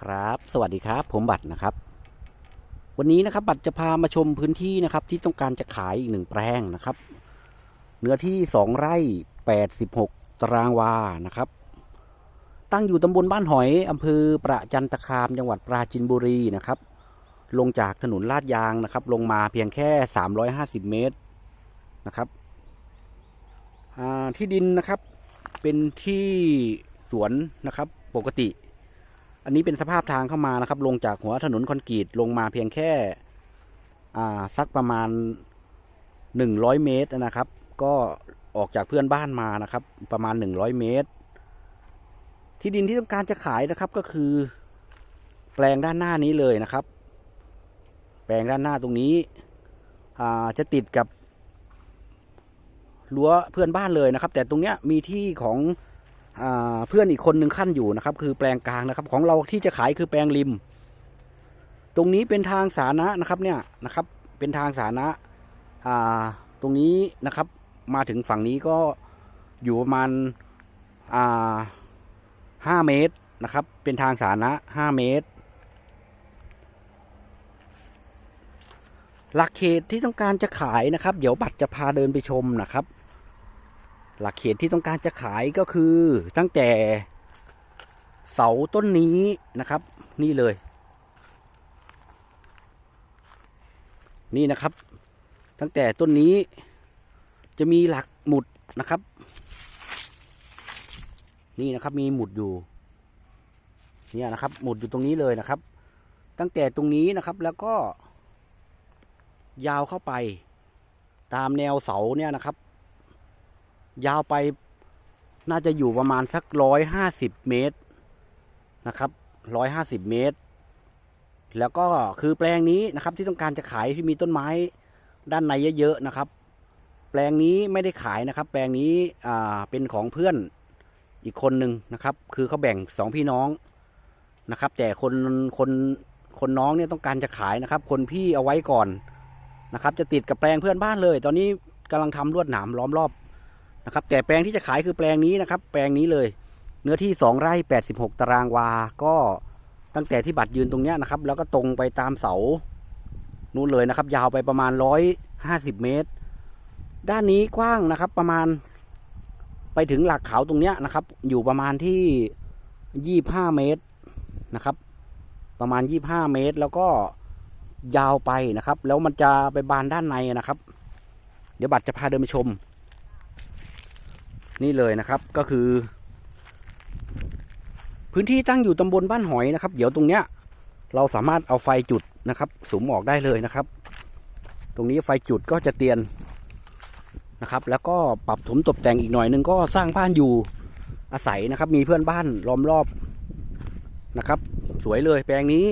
ครับ สวัสดีครับผมบัตรนะครับ วันนี้นะครับบัตรจะพามาชมพื้นที่นะครับ ที่ต้องการจะขายอีกหนึ่งแปลงนะครับ เนื้อที่สองไร่แปดสิบหกตารางวานะครับ ตั้งอยู่ตำบลบ้านหอยอำเภอประจันตคามจังหวัดปราจินบุรีนะครับ ลงจากถนนลาดยางนะครับ ลงมาเพียงแค่ 350 เมตรนะครับที่ดินนะครับเป็นที่สวนนะครับปกติ อันนี้เป็นสภาพทางเข้ามานะครับ ลงจากหัวถนนคอนกรีตลงมาเพียงแค่สักประมาณ 100 เมตรนะครับ ก็ออกจากเพื่อนบ้านมานะครับ ประมาณ 100 เมตร ที่ดินที่ต้องการจะขายนะครับก็คือ แปลงด้านหน้านี้เลยนะครับ แปลงด้านหน้าตรงนี้จะติดกับรั้วเพื่อนบ้านเลยนะครับ แต่ตรงเนี้ยมีที่ของ เพื่อนอีกคนหนึ่งขั้นอยู่นะครับ คือแปลงกลางนะครับ ของเราที่จะขายคือแปลงริม ตรงนี้เป็นทางสาธารณะนะครับเนี่ยนะครับ เป็นทางสาธารณะตรงนี้นะครับ มาถึงฝั่งนี้ก็อยู่ประมาณห้าเมตรนะครับ เป็นทางสาธารณะห้าเมตร หลักเขตที่ต้องการจะขายนะครับ เดี๋ยวบัตรจะพาเดินไปชมนะครับ หลักเขตที่ต้องการจะขายก็คือตั้งแต่เสาต้นนี้นะครับ นี่เลย นี่นะครับ ตั้งแต่ต้นนี้จะมีหลักหมุดนะครับ นี่นะครับมีหมุดอยู่เนี่ยนะครับ หมุดอยู่ตรงนี้เลยนะครับ ตั้งแต่ตรงนี้นะครับแล้วก็ ยาวเข้าไป ตามแนวเสาเนี่ยนะครับ ยาวไปน่าจะอยู่ประมาณสักร้อยห้าสิบเมตรนะครับร้อยห้าสิบเมตร แล้วก็คือแปลงนี้นะครับที่ต้องการจะขายที่มีต้นไม้ด้านในเยอะๆนะครับ แปลงนี้ไม่ได้ขายนะครับ แปลงนี้อ่าเป็นของเพื่อนอีกคนหนึ่งนะครับ คือเขาแบ่งสองพี่น้องนะครับ แต่คนคนคนน้องเนี่ยต้องการจะขายนะครับ คนพี่เอาไว้ก่อนนะครับ จะติดกับแปลงเพื่อนบ้านเลย ตอนนี้กำลังทำลวดหนามล้อมรอบ นะครับแต่แปลงที่จะขายคือแปลงนี้นะครับ แปลงนี้เลย เนื้อที่ 2 ไร่ 86 ตารางวา ก็ตั้งแต่ที่บัตรยืนตรงนี้นะครับ แล้วก็ตรงไปตามเสานู่นเลยนะครับ ยาวไปประมาณ 150 เมตร ด้านนี้กว้างนะครับประมาณไปถึงหลักเขาตรงนี้นะครับ อยู่ประมาณที่ 25 เมตรนะครับ ประมาณ 25 เมตรแล้วก็ยาวไปนะครับ แล้วมันจะไปบานด้านในนะครับ เดี๋ยวบัตรจะพาเดินไปชม นี่เลยนะครับก็คือ พื้นที่ตั้งอยู่ตำบลบ้านหอยนะครับ เดี๋ยวตรงเนี้ย เราสามารถเอาไฟจุดนะครับสุมออกได้เลยนะครับ ตรงนี้ไฟจุดก็จะเตียนนะครับ แล้วก็ปรับถมตกแต่งอีกหน่อยนึงก็สร้างบ้านอยู่อาศัยนะครับ มีเพื่อนบ้านล้อมรอบนะครับ สวยเลยแปลงนี้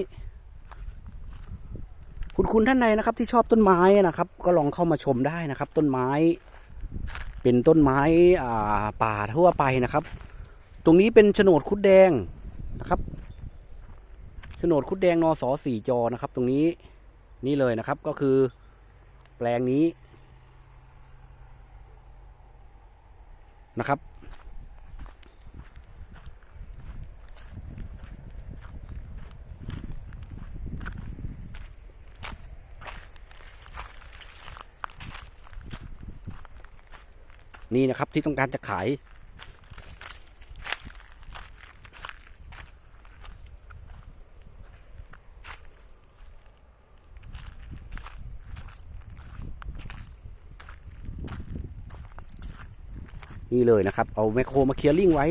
คุณคุณท่านใดนะครับ ที่ชอบต้นไม้นะครับ ก็ลองเข้ามาชมได้นะครับ ต้นไม้ เป็นต้นไม้อ่าป่าทั่วไปนะครับ ตรงนี้เป็นโฉนดคุดแดงนะครับโฉนดคุดแดงนอสอสี่จอนะครับ ตรงนี้นี่เลยนะครับก็คือแปลงนี้นะครับ นี่นะครับที่ต้องการจะขาย นี่เลยนะครับ เอาแมคโครมาเคลียร์ลิงไว้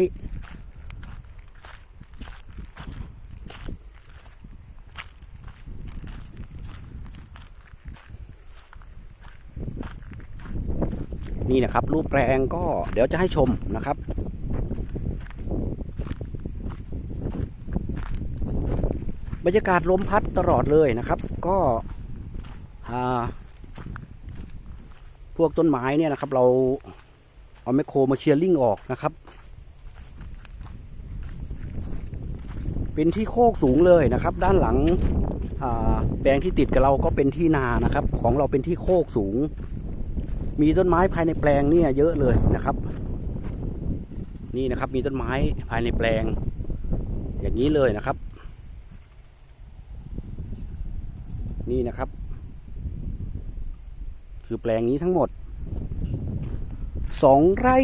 นี่นะครับ รูปแปลงก็เดี๋ยวจะให้ชมนะครับ บรรยากาศลมพัดตลอดเลยนะครับ ก็พวกต้นไม้เนี่ยนะครับ เราเอาแมคโครมาเชียร์ลิงออกนะครับ เป็นที่โคกสูงเลยนะครับ ด้านหลังแปลงที่ติดกับเราก็เป็นที่นานะครับ ของเราเป็นที่โคกสูง มีต้นไม้ภายในแปลงเนี่ยเยอะเลยนะครับ นี่นะครับมีต้นไม้ภายในแปลง อย่างนี้เลยนะครับ นี่นะครับ คือแปลงนี้ทั้งหมดสองไร่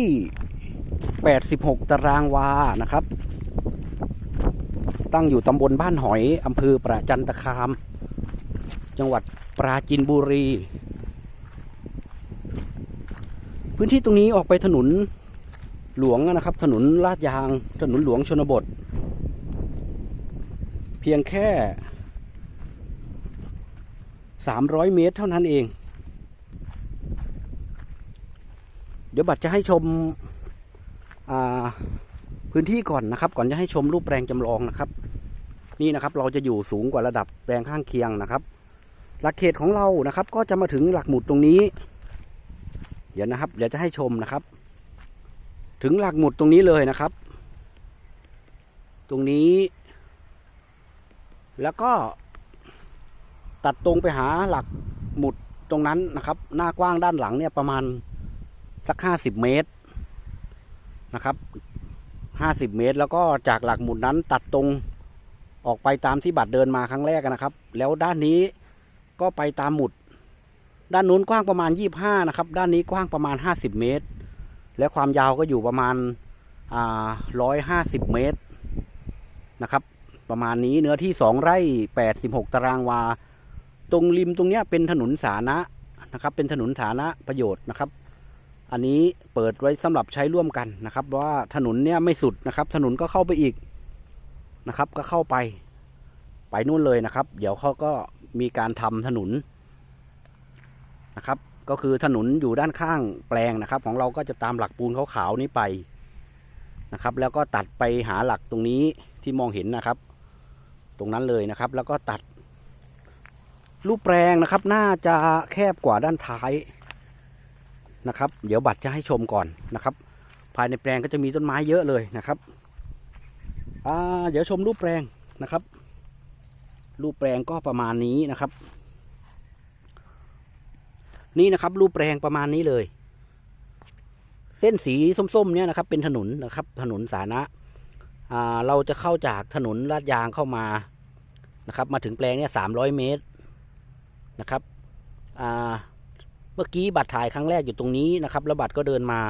แปดสิบหกตารางวานะครับ ตั้งอยู่ตำบลบ้านหอยอำเภอประจันตคาม จังหวัดปราจินบุรี พื้นที่ตรงนี้ออกไปถนนหลวงนะครับ ถนนลาดยาง ถนนหลวงชนบท เพียงแค่ 300 เมตรเท่านั้นเอง เดี๋ยวบัตรจะให้ชมพื้นที่ก่อนนะครับ ก่อนจะให้ชมรูปแปลงจำลองนะครับ นี่นะครับเราจะอยู่สูงกว่าระดับแปลงข้างเคียงนะครับ หลักเขตของเรานะครับ ก็จะมาถึงหลักหมุดตรงนี้ เดี๋ยวนะครับ เดี๋ยวจะให้ชมนะครับ ถึงหลักหมุดตรงนี้เลยนะครับ ตรงนี้ แล้วก็ ตัดตรงไปหาหลักหมุดตรงนั้นนะครับ หน้ากว้างด้านหลังเนี่ยประมาณสักห้าสิบเมตรนะครับห้าสิบเมตร แล้วก็จากหลักหมุดนั้นตัดตรงออกไปตามที่บัตรเดินมาครั้งแรกนะครับ แล้วด้านนี้ก็ไปตามหมุด ด้านนู้นกว้างประมาณยี่ห้านะครับ ด้านนี้กว้างประมาณห้าสิบเมตร และความยาวก็อยู่ประมาณร้อยห้าสิบเมตรนะครับ ประมาณนี้เนื้อที่สองไร่แปดสิบหกตารางวา ตรงริมตรงเนี้ยเป็นถนนสาธารณะนะครับ เป็นถนนสาธารณะประโยชน์นะครับ อันนี้เปิดไว้สำหรับใช้ร่วมกันนะครับว่าถนนเนี้ยไม่สุดนะครับ ถนนก็เข้าไปอีกนะครับ ก็เข้าไป ไปนู่นเลยนะครับ เดี๋ยวเขาก็มีการทำถนน นะครับ ก็คือถนนอยู่ด้านข้างแปลงนะครับ ของเราก็จะตามหลักปูนขาวๆนี้ไปนะครับ แล้วก็ตัดไปหาหลักตรงนี้ที่มองเห็นนะครับ ตรงนั้นเลยนะครับ แล้วก็ตัด รูปแปลงนะครับ น่าจะแคบกว่าด้านท้ายนะครับ เดี๋ยวบัตรจะให้ชมก่อนนะครับ ภายในแปลงก็จะมีต้นไม้เยอะเลยนะครับอ่าเดี๋ยวชมรูปแปลงนะครับ รูปแปลงก็ประมาณนี้นะครับ นี่นะครับ รูปแปลงประมาณนี้เลย เส้นสีส้มๆเนี่ยนะครับ เป็นถนนนะครับ ถนนสาธารณะเราจะเข้าจากถนนลาดยางเข้ามานะครับ มาถึงแปลงเนี่ยสามร้อยเมตรนะครับเมื่อกี้บัตรถ่ายครั้งแรกอยู่ตรงนี้นะครับแล้วบัตรก็เดินมา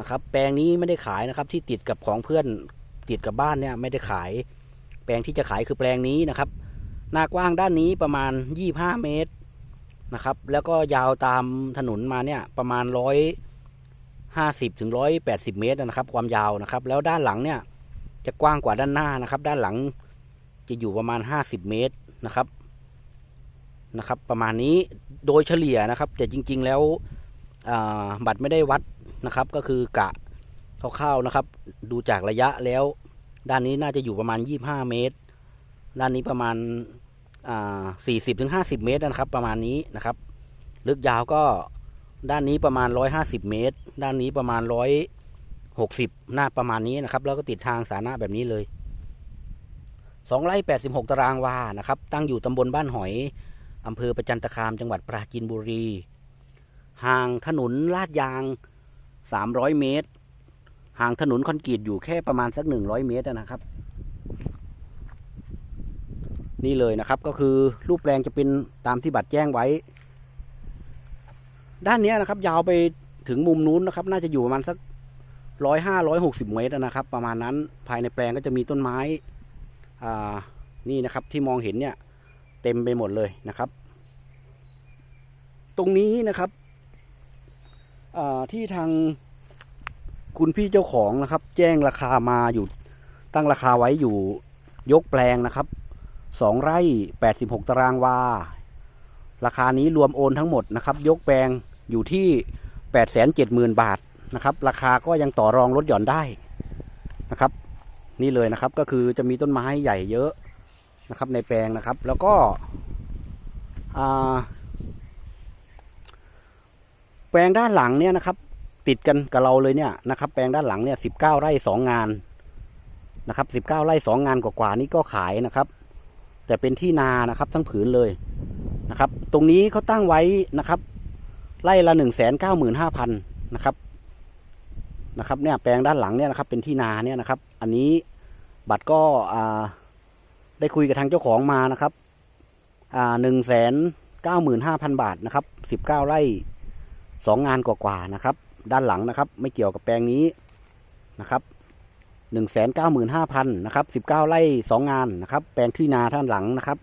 นะครับ แปลงนี้ไม่ได้ขายนะครับ ที่ติดกับของเพื่อนติดกับบ้านเนี่ยไม่ได้ขาย แปลงที่จะขายคือแปลงนี้นะครับ หน้ากว้างด้านนี้ประมาณยี่ห้าเมตร นะครับ แล้วก็ยาวตามถนนมาเนี่ยประมาณร้อยห้าสิบถึงร้อยแปดสิบเมตรนะครับ ความยาวนะครับ แล้วด้านหลังเนี่ยจะกว้างกว่าด้านหน้านะครับ ด้านหลังจะอยู่ประมาณห้าสิบเมตรนะครับนะครับ ประมาณนี้โดยเฉลี่ยนะครับ แต่จริง ๆ แล้วบัตรไม่ได้วัดนะครับ ก็คือกะคร่าวๆนะครับ ดูจากระยะแล้ว ด้านนี้น่าจะอยู่ประมาณ 25 เมตร ด้านนี้ประมาณ 40ถึง50เมตรนะครับ ประมาณนี้นะครับ ลึกยาวก็ด้านนี้ประมาณ150เมตร ด้านนี้ประมาณ160หน้าประมาณนี้นะครับ แล้วก็ติดทางสาธารณะแบบนี้เลย2ไร่86ตารางวานะครับ ตั้งอยู่ตำบลบ้านหอยอำเภอประจันตคามจังหวัดปราจีนบุรี ห่างถนนลาดยาง300เมตร ห่างถนนคอนกรีตอยู่แค่ประมาณสัก100เมตรนะครับ นี่เลยนะครับก็คือรูปแปลงจะเป็นตามที่บัตรแจ้งไว้ ด้านนี้นะครับ ยาวไปถึงมุมนู้นนะครับ น่าจะอยู่ประมาณสักร้อยห้าร้อยหกสิบเมตรนะครับ ประมาณนั้นภายในแปลงก็จะมีต้นไม้อ่านี่นะครับที่มองเห็นเนี่ยเต็มไปหมดเลยนะครับ ตรงนี้นะครับที่ทางคุณพี่เจ้าของนะครับ แจ้งราคามาอยู่ตั้งราคาไว้อยู่ยกแปลงนะครับ สองไร่แปดสิบหกตารางวา ราคานี้รวมโอนทั้งหมดนะครับ ยกแปลงอยู่ที่แปดแสนเจ็ดหมื่นบาทนะครับ ราคาก็ยังต่อรองลดหย่อนได้นะครับ นี่เลยนะครับก็คือจะมีต้นไม้ใหญ่เยอะนะครับในแปลงนะครับ แล้วก็แปลงด้านหลังเนี่ยนะครับ ติดกันกับเราเลยเนี่ยนะครับ แปลงด้านหลังเนี่ยสิบเก้าไร่สองงานนะครับสิบเก้าไร่สองงานกว่าๆนี้ก็ขายนะครับ แต่เป็นที่นานะครับทั้งผืนเลยนะครับ ตรงนี้เขาตั้งไว้นะครับไร่ละหนึ่งแสนเก้าหมื่นห้าพันนะครับนะครับเนี่ยแปลงด้านหลังเนี่ยนะครับเป็นที่นาเนี่ยนะครับ อันนี้บัตรก็ได้คุยกับทางเจ้าของมานะครับหนึ่งแสนเก้าหมื่นห้าพันบาทนะครับสิบเก้าไร่สองงานกว่าๆนะครับ ด้านหลังนะครับ ไม่เกี่ยวกับแปลงนี้นะครับ หนึ่งแสนเก้าหมื่นห้าพันนะครับสิบเก้าไร่สองงานนะครับ แปลงที่นาท่านหลังนะครับ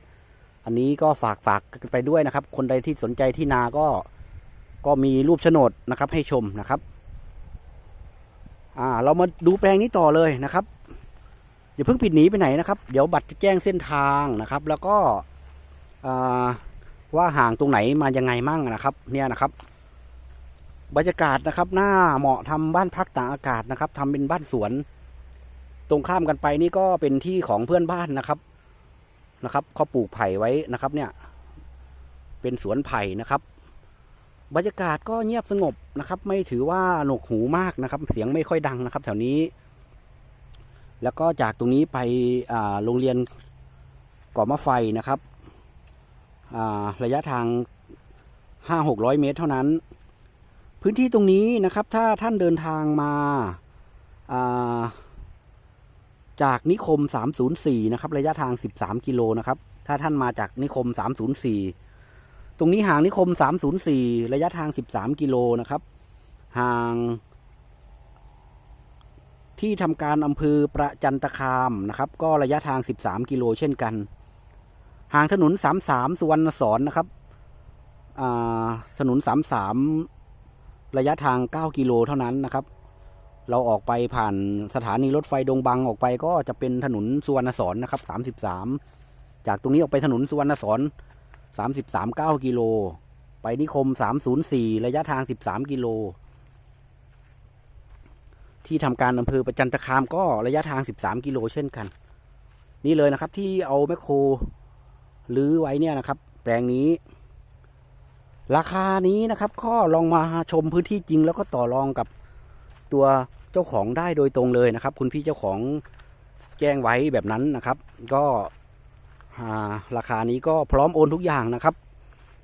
อันนี้ก็ฝากฝากกันไปด้วยนะครับ คนใดที่สนใจที่นาก็ก็มีรูปโฉนดนะครับ ให้ชมนะครับ อ่า เรามาดูแปลงนี้ต่อเลยนะครับอย่าเพิ่งปิดหนีไปไหนนะครับ เดี๋ยวบัตรจะแจ้งเส้นทางนะครับ แล้วก็อ่าว่าห่างตรงไหนมายังไงมั่งนะครับ เนี่ยนะครับ บรรยากาศนะครับ หน้าเหมาะทำบ้านพักตากอากาศนะครับทำเป็นบ้านสวน ตรงข้ามกันไปนี่ก็เป็นที่ของเพื่อนบ้านนะครับนะครับเขาปลูกไผ่ไว้นะครับเนี่ย เป็นสวนไผ่นะครับ บรรยากาศก็เงียบสงบนะครับ ไม่ถือว่าหนวกหูมากนะครับ เสียงไม่ค่อยดังนะครับ แถวนี้ แล้วก็จากตรงนี้ไปโรงเรียนก่อมะไฟนะครับระยะทางห้าหกร้อยเมตรเท่านั้น พื้นที่ตรงนี้นะครับ ถ้าท่านเดินทางมาา จากนิคม 304 นะครับ ระยะทาง 13 กิโลนะครับ ถ้าท่านมาจากนิคม 304 ตรงนี้ห่างนิคม 304 ระยะทาง 13 กิโลนะครับ ห่าง ที่ทำการอำเภอประจันตคามนะครับ ก็ระยะทาง 13 กิโลเช่นกัน ห่างถนน 33 สุวรรณสอนนะครับถนน 33 ระยะทาง 9 กิโลเท่านั้นนะครับ เราออกไปผ่านสถานีรถไฟดงบังออกไปก็จะเป็นถนนสุวรรณสอนนะครับสามสิบสามจากตรงนี้ออกไปถนนสุวรรณสอนสามสิบสามเก้ากิโล ไปนิคมสามศูนย์สี่ระยะทางสิบสามกิโล ที่ทำการอำเภอประจันตคามก็ระยะทางสิบสามกิโลเช่นกัน นี่เลยนะครับที่เอาแมคโครลื้อไว้เนี่ยนะครับ แปลงนี้ ราคานี้นะครับก็ลองมาชมพื้นที่จริงแล้วก็ต่อรองกับ ตัวเจ้าของได้โดยตรงเลยนะครับ คุณพี่เจ้าของแจ้งไว้แบบนั้นนะครับ ก็ราคานี้ก็พร้อมโอนทุกอย่างนะครับ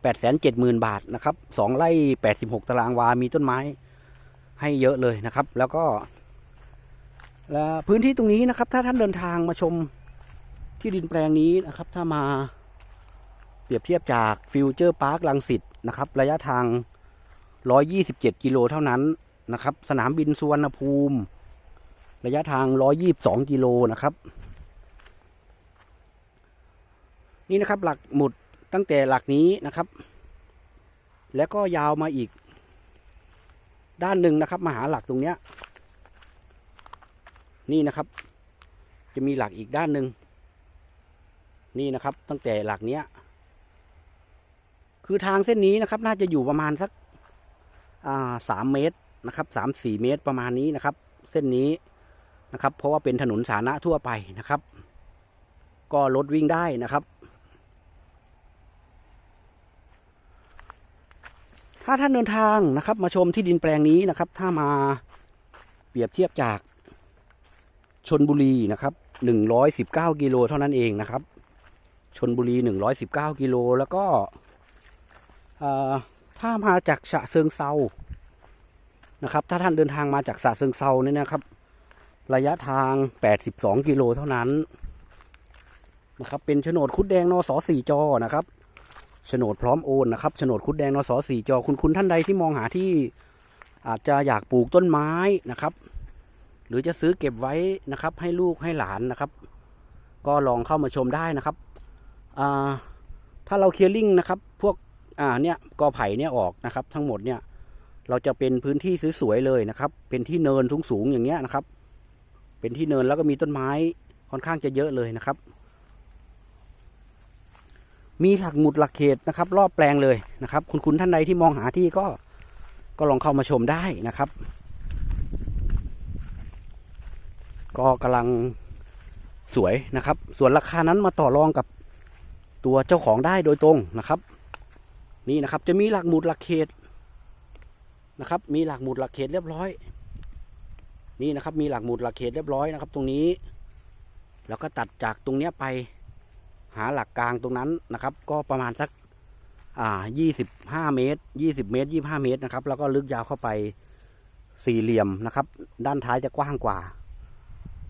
แปดแสนเจ็ดหมื่นบาทนะครับสองไร่แปดสิบหกตารางวา มีต้นไม้ให้เยอะเลยนะครับ แล้วก็และพื้นที่ตรงนี้นะครับ ถ้าท่านเดินทางมาชมที่ดินแปลงนี้นะครับ ถ้ามาเปรียบเทียบจากฟิวเจอร์พาร์คลังสิตนะครับ ระยะทาง 127 กิโลเท่านั้น นะครับ สนามบินสุวรรณภูมิ ระยะทาง 122 กิโลนะครับ นี่นะครับหลักหมุดตั้งแต่หลักนี้นะครับ แล้วก็ยาวมาอีก ด้านหนึ่งนะครับมาหาหลักตรงเนี้ย นี่นะครับ จะมีหลักอีกด้านหนึ่งนี่นะครับ ตั้งแต่หลักเนี้ย คือทางเส้นนี้นะครับ น่าจะอยู่ประมาณสักสามเมตร นะครับสามสี่เมตรประมาณนี้นะครับ เส้นนี้นะครับ เพราะว่าเป็นถนนสาธารณะทั่วไปนะครับ ก็รถวิ่งได้นะครับ ถ้าท่านเดินทางนะครับ มาชมที่ดินแปลงนี้นะครับ ถ้ามาเปรียบเทียบจากชนบุรีนะครับหนึ่งร้อยสิบเก้ากิโลเท่านั้นเองนะครับชนบุรีหนึ่งร้อยสิบเก้ากิโลแล้วก็ถ้ามาจากฉะเชิงเซา นะครับ ถ้าท่านเดินทางมาจากสาเซิงเซาเนี่ยนะครับ ระยะทาง 82 กิโลเท่านั้นนะครับ เป็นโฉนดคุดแดงนสสี่จอนะครับโฉนดพร้อมโอนนะครับโฉนดคุดแดงนสสี่จอ คุณคุณท่านใดที่มองหาที่อาจจะอยากปลูกต้นไม้นะครับ หรือจะซื้อเก็บไว้นะครับ ให้ลูกให้หลานนะครับ ก็ลองเข้ามาชมได้นะครับถ้าเราเคลียร์ลิงนะครับ พวกอ่าเนี่ยกอไผ่เนี่ยออกนะครับ ทั้งหมดเนี่ย เราจะเป็นพื้นที่สวยๆเลยนะครับ เป็นที่เนินสูงๆอย่างเงี้ยนะครับ เป็นที่เนินแล้วก็มีต้นไม้ค่อนข้างจะเยอะเลยนะครับ มีหลักหมุดหลักเขตนะครับ รอบแปลงเลยนะครับ คุณคุณท่านใดที่มองหาที่ก็ก็ลองเข้ามาชมได้นะครับ ก็กำลังสวยนะครับ ส่วนราคานั้นมาต่อรองกับตัวเจ้าของได้โดยตรงนะครับ นี่นะครับจะมีหลักหมุดหลักเขต นะครับ มีหลักหมุดหลักเขตเรียบร้อย นี่นะครับ มีหลักหมุดหลักเขตเรียบร้อยนะครับ ตรงนี้ แล้วก็ตัดจากตรงเนี้ยไป หาหลักกลางตรงนั้นนะครับ ก็ประมาณสักอ่ายี่สิบห้าเมตรยี่สิบเมตรยี่ห้าเมตรนะครับ แล้วก็ลึกยาวเข้าไปสี่เหลี่ยมนะครับ ด้านท้ายจะกว้างกว่า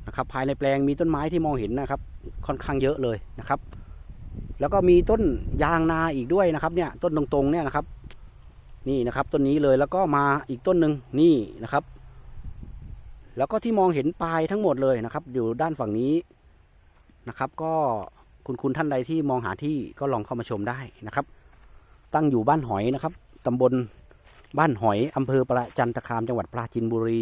นะครับ ภายในแปลงมีต้นไม้ที่มองเห็นนะครับ ค่อนข้างเยอะเลยนะครับ แล้วก็มีต้นยางนาอีกด้วยนะครับ เนี่ย ต้นตรงๆเนี่ยนะครับ นี่นะครับต้นนี้เลยแล้วก็มาอีกต้นหนึ่งนี่นะครับ แล้วก็ที่มองเห็นปลายทั้งหมดเลยนะครับ อยู่ด้านฝั่งนี้นะครับ ก็คุณคุณท่านใดที่มองหาที่ก็ลองเข้ามาชมได้นะครับ ตั้งอยู่บ้านหอยนะครับตำบลบ้านหอยอำเภอประจันตคามจังหวัดปราจีนบุรี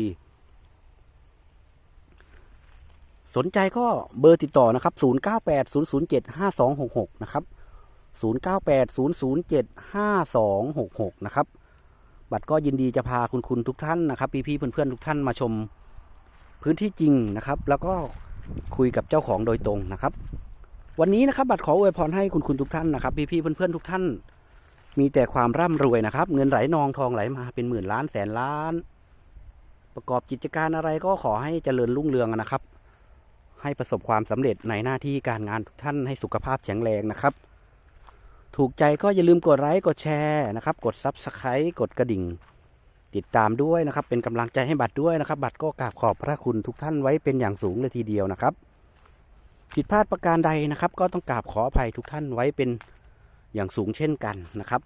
สนใจก็เบอร์ติดต่อนะครับ 0980075266 นะครับ 0980075266 นะครับ บัตรก็ยินดีจะพาคุณคุณทุกท่านนะครับ พี่ๆเพื่อนๆทุกท่านมาชมพื้นที่จริงนะครับ แล้วก็คุยกับเจ้าของโดยตรงนะครับ วันนี้นะครับ บัตรขออวยพรให้คุณคุณทุกท่านนะครับ พี่ๆเพื่อนๆทุกท่าน มีแต่ความร่ำรวยนะครับ เงินไหลนองทองไหลมาเป็นหมื่นล้านแสนล้าน ประกอบกิจการอะไรก็ขอให้เจริญรุ่งเรืองนะครับ ให้ประสบความสำเร็จในหน้าที่การงานทุกท่านให้สุขภาพแข็งแรงนะครับ ถูกใจก็อย่าลืมกดไลค์กดแชร์นะครับ กดซับสไครต์กดกระดิ่ง ติดตามด้วยนะครับ เป็นกำลังใจให้บัตรด้วยนะครับ บัตรก็กราบขอบพระคุณทุกท่านไว้เป็นอย่างสูงเลยทีเดียวนะครับ ผิดพลาดประการใดนะครับ ก็ต้องกราบขออภัยทุกท่านไว้เป็นอย่างสูงเช่นกันนะครับ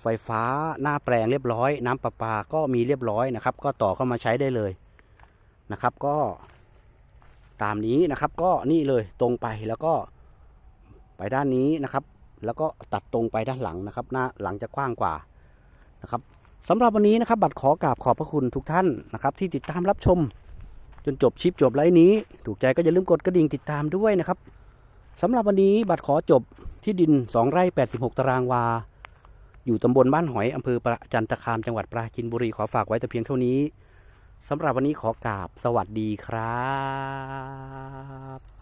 ไฟฟ้าหน้าแปลงเรียบร้อย น้ำประปาก็มีเรียบร้อยนะครับ ก็ต่อเข้ามาใช้ได้เลยนะครับ ก็ตามนี้นะครับก็นี่เลยตรงไปแล้วก็ไปด้านนี้นะครับ แล้วก็ตัดตรงไปด้านหลังนะครับ หน้าหลังจะกว้างกว่านะครับสำหรับวันนี้นะครับบัตรขอกราบขอบพระคุณทุกท่านนะครับ ที่ติดตามรับชมจนจบชิปจบไลฟ์นี้ ถูกใจก็อย่าลืมกดกระดิ่งติดตามด้วยนะครับสำหรับวันนี้บัตรขอจบที่ดิน 2 ไร่ 86 ตารางวา อยู่ตำบลบ้านหอยอำเภอประจันตคามจังหวัดปราจีนบุรีขอฝากไว้แต่เพียงเท่านี้สำหรับวันนี้ขอกราบสวัสดีครับ